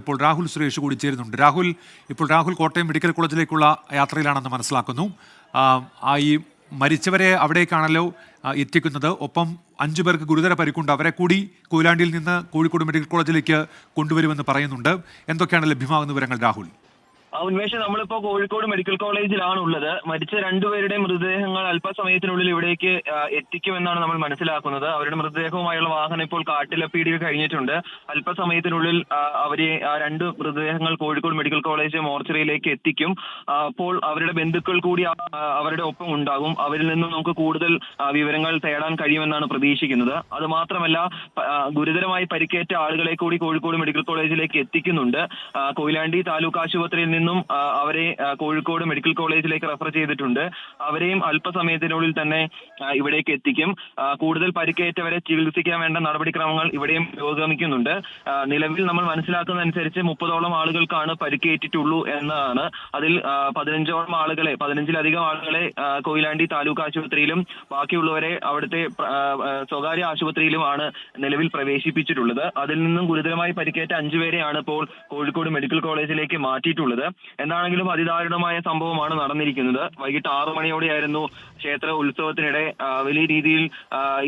ഇപ്പോൾ രാഹുൽ സുരേഷ് കൂടി ചേരുന്നുണ്ട്. രാഹുൽ ഇപ്പോൾ രാഹുൽ കോട്ടയം മെഡിക്കൽ കോളേജിലേക്കുള്ള യാത്രയിലാണെന്ന് മനസ്സിലാക്കുന്നു. ഈ മരിച്ചവരെ അവിടേക്കാണല്ലോ എത്തിക്കുന്നത്. ഒപ്പം അഞ്ചു പേർക്ക് ഗുരുതര പരിക്കുണ്ട്. അവരെ കൂടി കൊയിലാണ്ടിയിൽ നിന്ന് കോഴിക്കോട് മെഡിക്കൽ കോളേജിലേക്ക് കൊണ്ടുവരുമെന്ന് പറയുന്നുണ്ട്. എന്തൊക്കെയാണ് ലഭ്യമാകുന്ന വിവരങ്ങൾ രാഹുൽ? ആ, ഉന്മേഷം നമ്മളിപ്പോ കോഴിക്കോട് മെഡിക്കൽ കോളേജിലാണ് ഉള്ളത് മരിച്ച രണ്ടുപേരുടെ മൃതദേഹങ്ങൾ അല്പസമയത്തിനുള്ളിൽ ഇവിടേക്ക് എത്തിക്കുമെന്നാണ് നമ്മൾ മനസ്സിലാക്കുന്നത്. അവരുടെ മൃതദേഹവുമായുള്ള വാഹനം ഇപ്പോൾ കാട്ടിലപ്പീടിയിൽ കഴിഞ്ഞിട്ടുണ്ട്. അല്പസമയത്തിനുള്ളിൽ അവരെ ആ രണ്ട് മൃതദേഹങ്ങൾ കോഴിക്കോട് മെഡിക്കൽ കോളേജ് മോർച്ചറിയിലേക്ക് എത്തിക്കും. അപ്പോൾ അവരുടെ ബന്ധുക്കൾ കൂടി അവരുടെ ഒപ്പം ഉണ്ടാകും. അവരിൽ നിന്നും നമുക്ക് കൂടുതൽ വിവരങ്ങൾ തേടാൻ കഴിയുമെന്നാണ് പ്രതീക്ഷിക്കുന്നത്. അത് മാത്രമല്ല ഗുരുതരമായി പരിക്കേറ്റ ആളുകളെ കൂടി കോഴിക്കോട് മെഡിക്കൽ കോളേജിലേക്ക് എത്തിക്കുന്നുണ്ട്. കൊയിലാണ്ടി താലൂക്ക് ആശുപത്രിയിൽ നിന്നും അവരെ കോഴിക്കോട് മെഡിക്കൽ കോളേജിലേക്ക് റെഫർ ചെയ്തിട്ടുണ്ട്. അവരെയും അല്പസമയത്തിനുള്ളിൽ തന്നെ ഇവിടേക്ക് എത്തിക്കും. കൂടുതൽ പരിക്കേറ്റവരെ ചികിത്സിക്കാൻ വേണ്ട നടപടിക്രമങ്ങൾ ഇവിടെയും പുരോഗമിക്കുന്നുണ്ട്. നിലവിൽ നമ്മൾ മനസ്സിലാക്കുന്നതനുസരിച്ച് മുപ്പതോളം ആളുകൾക്കാണ് പരിക്കേറ്റിട്ടുള്ളൂ എന്നതാണ് അതിൽ പതിനഞ്ചോളം ആളുകളെ പതിനഞ്ചിലധികം ആളുകളെ കൊയിലാണ്ടി താലൂക്ക് ആശുപത്രിയിലും ബാക്കിയുള്ളവരെ അവിടുത്തെ സ്വകാര്യ ആശുപത്രിയിലുമാണ് നിലവിൽ പ്രവേശിപ്പിച്ചിട്ടുള്ളത്. അതിൽ നിന്നും ഗുരുതരമായി പരിക്കേറ്റ അഞ്ചുപേരെയാണ് ഇപ്പോൾ കോഴിക്കോട് മെഡിക്കൽ കോളേജിലേക്ക് മാറ്റിയിട്ടുള്ളത്. എന്താണെങ്കിലും അതിദാരുണമായ സംഭവമാണ് നടന്നിരിക്കുന്നത്. വൈകിട്ട് ആറു മണിയോടെയായിരുന്നു ക്ഷേത്ര ഉത്സവത്തിനിടെ വലിയ രീതിയിൽ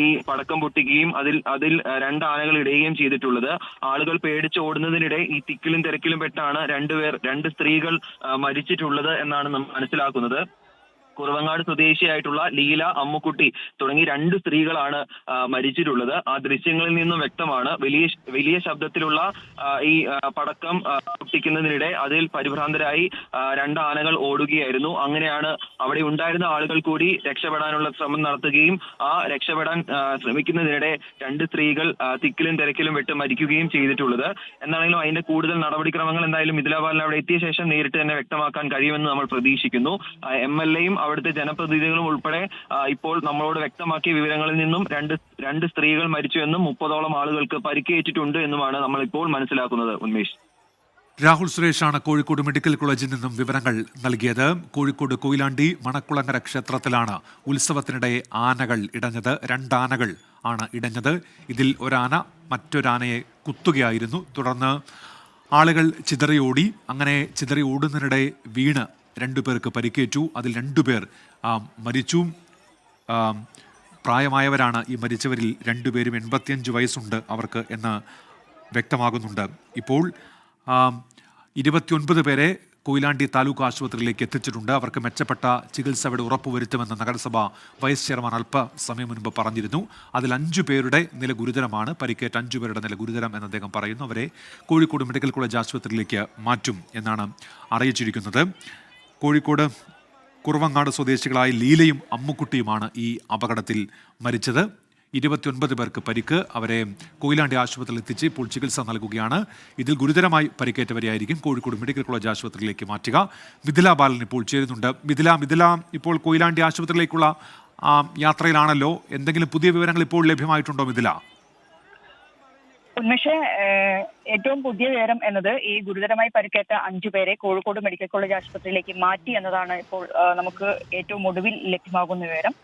ഈ പടക്കം പൊട്ടിക്കുകയും അതിൽ അതിൽ രണ്ട് ആനകൾ ഇടുകയും ചെയ്തിട്ടുള്ളത്. ആളുകൾ പേടിച്ച് ഓടുന്നതിനിടെ ഈ തിക്കിലും തിരക്കിലും പെട്ടാണ് രണ്ടുപേർ രണ്ട് സ്ത്രീകൾ മരിച്ചിട്ടുള്ളത് എന്നാണ് നമ്മൾ മനസ്സിലാക്കുന്നത്. കുറവങ്ങാട് സ്വദേശിയായിട്ടുള്ള ലീല അമ്മുക്കുട്ടി തുടങ്ങി രണ്ട് സ്ത്രീകളാണ് മരിച്ചിട്ടുള്ളത്. ആ ദൃശ്യങ്ങളിൽ നിന്നും വ്യക്തമാണ് വലിയ വലിയ ശബ്ദത്തിലുള്ള ഈ പടക്കം പൊട്ടിക്കുന്നതിനിടെ അതിൽ പരിഭ്രാന്തരായി രണ്ട് ആനകൾ ഓടുകയായിരുന്നു. അങ്ങനെയാണ് അവിടെ ഉണ്ടായിരുന്ന ആളുകൾ കൂടി രക്ഷപ്പെടാനുള്ള ശ്രമം നടത്തുകയും ആ രക്ഷപ്പെടാൻ ശ്രമിക്കുന്നതിനിടെ രണ്ട് സ്ത്രീകൾ തിക്കിലും തിരക്കിലും വിട്ട് മരിക്കുകയും ചെയ്തിട്ടുള്ളത്. എന്നാണെങ്കിലും അതിന്റെ കൂടുതൽ നടപടിക്രമങ്ങൾ എന്തായാലും മിഥിലാബാലിന് അവിടെ എത്തിയ ശേഷം നേരിട്ട് തന്നെ വ്യക്തമാക്കാൻ കഴിയുമെന്ന് നമ്മൾ പ്രതീക്ഷിക്കുന്നു. എം എൽ എയും അവിടുത്തെ ജനപ്രതിനിധികളും ഉൾപ്പെടെ ഇപ്പോൾ നമ്മളോട് വ്യക്തമാക്കിയ വിവരങ്ങളിൽ നിന്നും രണ്ട് രണ്ട് സ്ത്രീകൾ മരിച്ചു എന്നും മുപ്പതോളം ആളുകൾക്ക് പരിക്കേറ്റിട്ടുണ്ട് എന്നുമാണ് നമ്മൾ ഇപ്പോൾ മനസ്സിലാക്കുന്നത് ഉന്മേഷ്. രാഹുൽ സുരേഷാണ് കോഴിക്കോട് മെഡിക്കൽ കോളേജിൽ നിന്നും വിവരങ്ങൾ നൽകിയത്. കോഴിക്കോട് കൊയിലാണ്ടി മണക്കുളങ്ങര ക്ഷേത്രത്തിലാണ് ഉത്സവത്തിനിടെ ആനകൾ ഇടഞ്ഞത്. രണ്ടാനകൾ ആണ് ഇടഞ്ഞത്. ഇതിൽ ഒരാന മറ്റൊരാനയെ കുത്തുകയായിരുന്നു. തുടർന്ന് ആളുകൾ ചിതറിയോടി. അങ്ങനെ ചിതറി ഓടുന്നതിനിടെ വീണ് രണ്ടുപേർക്ക് പരിക്കേറ്റു. അതിൽ രണ്ടുപേർ മരിച്ചു. പ്രായമായവരാണ് ഈ മരിച്ചവരിൽ രണ്ടുപേരും എൺപത്തിയഞ്ച് വയസ്സുണ്ട് അവർക്ക് എന്ന് വ്യക്തമാകുന്നുണ്ട്. ഇപ്പോൾ ഇരുപത്തിയൊൻപത് പേരെ കൊയിലാണ്ടി താലൂക്ക് ആശുപത്രിയിലേക്ക് എത്തിച്ചിട്ടുണ്ട്. അവർക്ക് മെച്ചപ്പെട്ട ചികിത്സ അവിടെ ഉറപ്പുവരുത്തുമെന്ന് നഗരസഭ വൈസ് ചെയർമാൻ അല്പസമയം മുൻപ് പറഞ്ഞിരുന്നു. അതിൽ അഞ്ചു പേരുടെ നില ഗുരുതരമാണ്. പരിക്കേറ്റ അഞ്ചു പേരുടെ നില ഗുരുതരം എന്ന് അദ്ദേഹം പറയുന്നു. അവരെ കോഴിക്കോട് മെഡിക്കൽ കോളേജ് ആശുപത്രിയിലേക്ക് മാറ്റും എന്നാണ് അറിയിച്ചിരിക്കുന്നത്. കോഴിക്കോട് കുറുവങ്ങാട് സ്വദേശികളായ ലീലയും അമ്മുക്കുട്ടിയുമാണ് ഈ അപകടത്തിൽ മരിച്ചത്. ഇരുപത്തിയൊൻപത് പേർക്ക് പരിക്ക്. അവരെ കൊയിലാണ്ടി ആശുപത്രിയിൽ എത്തിച്ച് ഇപ്പോൾ ചികിത്സ നൽകുകയാണ്. ഇതിൽ ഗുരുതരമായി പരിക്കേറ്റവരെയായിരിക്കും കോഴിക്കോട് മെഡിക്കൽ കോളേജ് ആശുപത്രിയിലേക്ക് മാറ്റുക. മിഥില ബാലൻ ഇപ്പോൾ ചേരുന്നുണ്ട്. മിഥില മിഥില ഇപ്പോൾ കൊയിലാണ്ടി ആശുപത്രിയിലേക്കുള്ള യാത്രയിലാണല്ലോ. എന്തെങ്കിലും പുതിയ വിവരങ്ങൾ ഇപ്പോൾ ലഭ്യമായിട്ടുണ്ടോ മിഥില? ഉന്മേഷ് ഏറ്റവും പുതിയ വിവരം എന്നത് ഈ ഗുരുതരമായി പരിക്കേറ്റ അഞ്ചു പേരെ കോഴിക്കോട് മെഡിക്കൽ കോളേജ് ആശുപത്രിയിലേക്ക് മാറ്റി എന്നതാണ് ഇപ്പോൾ നമുക്ക് ഏറ്റവും ഒടുവിൽ ലഭ്യമാകുന്ന വിവരം.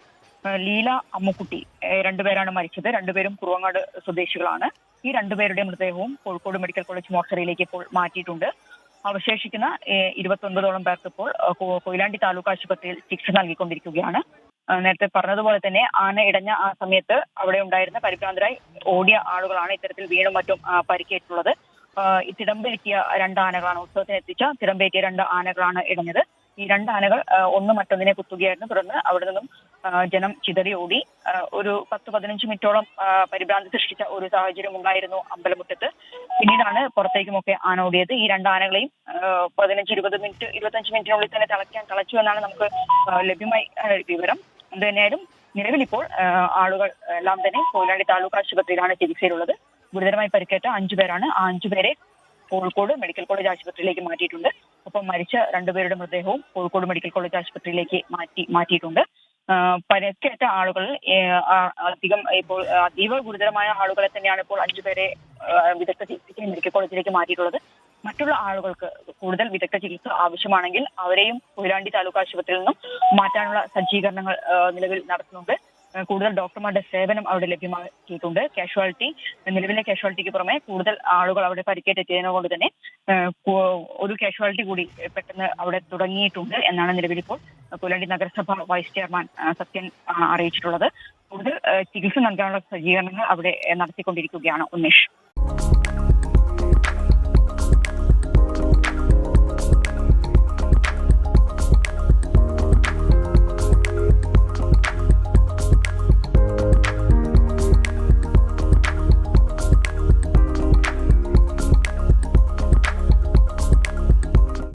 ലീല അമ്മുക്കുട്ടി രണ്ടുപേരാണ് മരിച്ചത്. രണ്ടുപേരും കുറുവങ്ങാട് സ്വദേശികളാണ്. ഈ രണ്ടുപേരുടെ മൃതദേഹവും കോഴിക്കോട് മെഡിക്കൽ കോളേജ് മോർച്ചറിയിലേക്ക് ഇപ്പോൾ മാറ്റിയിട്ടുണ്ട്. അവശേഷിക്കുന്ന ഇരുപത്തി ഇരുപത്തൊൻപതോളം പേർക്ക് ഇപ്പോൾ കൊയിലാണ്ടി താലൂക്ക് ആശുപത്രിയിൽ ചികിത്സ നൽകിക്കൊണ്ടിരിക്കുകയാണ്. നേരത്തെ പറഞ്ഞതുപോലെ തന്നെ ആന ഇടഞ്ഞ ആ സമയത്ത് അവിടെ ഉണ്ടായിരുന്ന പരിഭ്രാന്തരായി ഓടിയ ആളുകളാണ് ഇത്തരത്തിൽ വീണും മറ്റും പരിക്കേറ്റുള്ളത്. തിടമ്പേറ്റിയ രണ്ട് ആനകളാണ് ഉത്സവത്തിന് എത്തിച്ച തിടമ്പേറ്റിയ രണ്ട് ആനകളാണ് ഇടഞ്ഞത്. ഈ രണ്ട് ആനകൾ ഒന്ന് മറ്റൊന്നിനെ കുത്തുകയായിരുന്നു. തുടർന്ന് അവിടെ നിന്നും ജനം ചിതറി ഓടി ഒരു പത്ത് പതിനഞ്ച് മിനിറ്റോളം പരിഭ്രാന്തി സൃഷ്ടിച്ച ഒരു സാഹചര്യം ഉണ്ടായിരുന്നു അമ്പലമുറ്റത്ത്. പിന്നീടാണ് പുറത്തേക്കുമൊക്കെ ആന ഓടിയത്. ഈ രണ്ട് ആനകളെയും പതിനഞ്ച് ഇരുപത് മിനിറ്റ് ഇരുപത്തഞ്ച് മിനിറ്റിനുള്ളിൽ തന്നെ തളയ്ക്കാൻ തളച്ചു എന്നാണ് നമുക്ക് ലഭ്യമായി വിവരം. എന്ത് തന്നെയായാലും നിലവിൽ ഇപ്പോൾ ആളുകൾ എല്ലാം തന്നെ കൊയിലാണ്ടി താലൂക്ക് ആശുപത്രിയിലാണ് ചികിത്സയിലുള്ളത്. ഗുരുതരമായി പരിക്കേറ്റ അഞ്ചു പേരാണ്. ആ അഞ്ചു പേരെ കോഴിക്കോട് മെഡിക്കൽ കോളേജ് ആശുപത്രിയിലേക്ക് മാറ്റിയിട്ടുണ്ട്. ഒപ്പം മരിച്ച രണ്ടുപേരുടെ മൃതദേഹവും കോഴിക്കോട് മെഡിക്കൽ കോളേജ് ആശുപത്രിയിലേക്ക് മാറ്റി മാറ്റിയിട്ടുണ്ട്. പരിക്കേറ്റ ആളുകൾ അധികം ഇപ്പോൾ അതീവ ഗുരുതരമായ ആളുകളെ തന്നെയാണ് ഇപ്പോൾ അഞ്ചുപേരെ വിദഗ്ധ ചികിത്സയ്ക്ക് മെഡിക്കൽ കോളേജിലേക്ക് മാറ്റിയിട്ടുള്ളത്. മറ്റുള്ള ആളുകൾക്ക് കൂടുതൽ വിദഗ്ധ ചികിത്സ ആവശ്യമാണെങ്കിൽ അവരെയും കൊയിലാണ്ടി താലൂക്ക് ആശുപത്രിയിൽ നിന്നും മാറ്റാനുള്ള സജ്ജീകരണങ്ങൾ നിലവിൽ നടത്തുന്നുണ്ട്. കൂടുതൽ ഡോക്ടർമാരുടെ സേവനം അവിടെ ലഭ്യമാക്കിയിട്ടുണ്ട്. കാഷ്വാലിറ്റി നിലവിലെ കാഷ്വാലിറ്റിക്ക് പുറമെ കൂടുതൽ ആളുകൾ അവിടെ പരിക്കേറ്റെത്തിയതിനെ കൊണ്ട് തന്നെ ഒരു കാഷ്വാലിറ്റി കൂടി പെട്ടെന്ന് അവിടെ തുടങ്ങിയിട്ടുണ്ട് എന്നാണ് നിലവിൽ ഇപ്പോൾ കൊയിലാണ്ടി നഗരസഭ വൈസ് ചെയർമാൻ സത്യൻ അറിയിച്ചിട്ടുള്ളത്. കൂടുതൽ ചികിത്സ നൽകാനുള്ള സജ്ജീകരണങ്ങൾ അവിടെ നടത്തിക്കൊണ്ടിരിക്കുകയാണ് ഉന്മേഷ്.